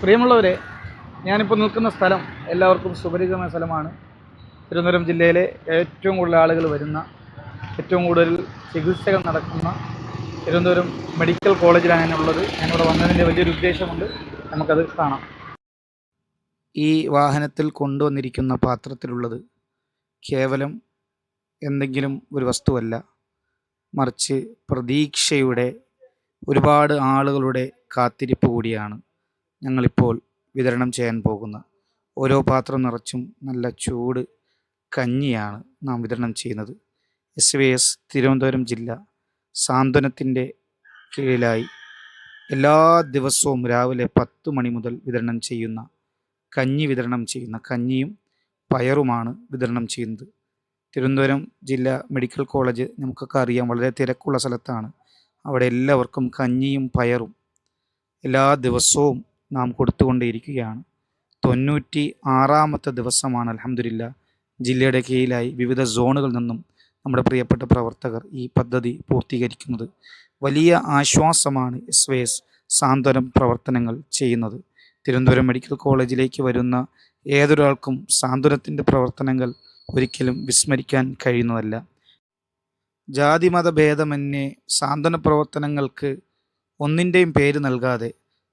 പ്രിയമുള്ളവരെ ഞാനിപ്പോൾ നിൽക്കുന്ന സ്ഥലം എല്ലാവർക്കും സുപരിചിതമായ സ്ഥലമാണ്. തിരുവനന്തപുരം ജില്ലയിലെ ഏറ്റവും കൂടുതൽ ആളുകൾ വരുന്ന ഏറ്റവും കൂടുതൽ ചികിത്സകൾ നടക്കുന്ന തിരുവനന്തപുരം മെഡിക്കൽ കോളേജിലാണ് ഞാനുള്ളത്. ഞാനിവിടെ വന്നതിന്റെ വലിയൊരു ഉദ്ദേശമുണ്ട്. നമുക്കത് കാണാം. ഈ വാഹനത്തിൽ കൊണ്ടുവന്നിരിക്കുന്ന പാത്രത്തിലുള്ളത് കേവലം എന്തെങ്കിലും ഒരു വസ്തുവല്ല. മറിച്ച് പ്രതീക്ഷയുടെ ഒരുപാട് ആളുകളുടെ കാത്തിരിപ്പ് കൂടിയാണ്. ഞങ്ങളിപ്പോൾ വിതരണം ചെയ്യാൻ പോകുന്ന ഓരോ പാത്രം നിറച്ചും നല്ല ചൂട് കഞ്ഞിയാണ് നാം വിതരണം ചെയ്യുന്നത്. എസ് വി എസ് തിരുവനന്തപുരം ജില്ല സാന്ത്വനത്തിന്റെ കീഴിലായി എല്ലാ ദിവസവും രാവിലെ പത്ത് മണി മുതൽ വിതരണം ചെയ്യുന്ന കഞ്ഞി വിതരണം ചെയ്യുന്ന കഞ്ഞിയും പയറുമാണ് വിതരണം ചെയ്യുന്നത്. തിരുവനന്തപുരം ജില്ല മെഡിക്കൽ കോളേജ് നമുക്കൊക്കെ അറിയാം വളരെ തിരക്കുള്ള സ്ഥലത്താണ്. അവിടെ എല്ലാവർക്കും കഞ്ഞിയും പയറും എല്ലാ ദിവസവും നാം കൊടുത്തുകൊണ്ടേയിരിക്കുകയാണ് തൊണ്ണൂറ്റി ആറാമത്തെ ദിവസമാണ് അലഹമില്ല ജില്ലയുടെ കീഴിലായി വിവിധ സോണുകളിൽ നിന്നും നമ്മുടെ പ്രിയപ്പെട്ട പ്രവർത്തകർ ഈ പദ്ധതി പൂർത്തീകരിക്കുന്നത്. വലിയ ആശ്വാസമാണ് എസ് വൈ എസ് സാന്ത്വനം പ്രവർത്തനങ്ങൾ ചെയ്യുന്നത്. തിരുവനന്തപുരം മെഡിക്കൽ കോളേജിലേക്ക് വരുന്ന ഏതൊരാൾക്കും സാന്ത്വനത്തിന്റെ പ്രവർത്തനങ്ങൾ ഒരിക്കലും വിസ്മരിക്കാൻ കഴിയുന്നതല്ല. ജാതിമത ഭേദമന്യേ സാന്ത്വന പ്രവർത്തനങ്ങൾക്ക് ഒന്നിന്റെയും പേര് നൽകാതെ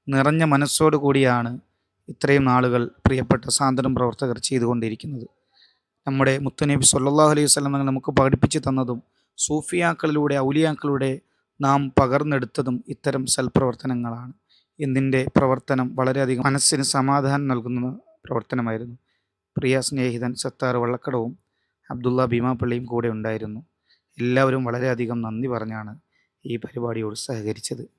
നിറഞ്ഞ മനസ്സോടു കൂടിയാണ് ഇത്രയും നാളുകൾ പ്രിയപ്പെട്ട സാന്ത്വനം പ്രവർത്തകർ ചെയ്തുകൊണ്ടിരിക്കുന്നത്. നമ്മുടെ മുത്തുനബി സല്ലാഹു അലൈഹി വസല്ലം തങ്ങൾ നമുക്ക് പഠിപ്പിച്ചു തന്നതും സൂഫിയാക്കളിലൂടെ ഔലിയാക്കളുടെ നാം പകർന്നെടുത്തതും ഇത്തരം സൽപ്രവർത്തനങ്ങളാണ്. എന്തിന്റെ പ്രവർത്തനം വളരെയധികം മനസ്സിന് സമാധാനം നൽകുന്ന പ്രവർത്തനമായിരുന്നു. പ്രിയ സ്നേഹിതൻ സത്താർ വള്ളക്കടവും അബ്ദുള്ള ഭീമാപ്പള്ളിയും കൂടെ ഉണ്ടായിരുന്നു. എല്ലാവരും വളരെയധികം നന്ദി പറഞ്ഞാണ് ഈ പരിപാടിയോട് സഹകരിച്ചത്.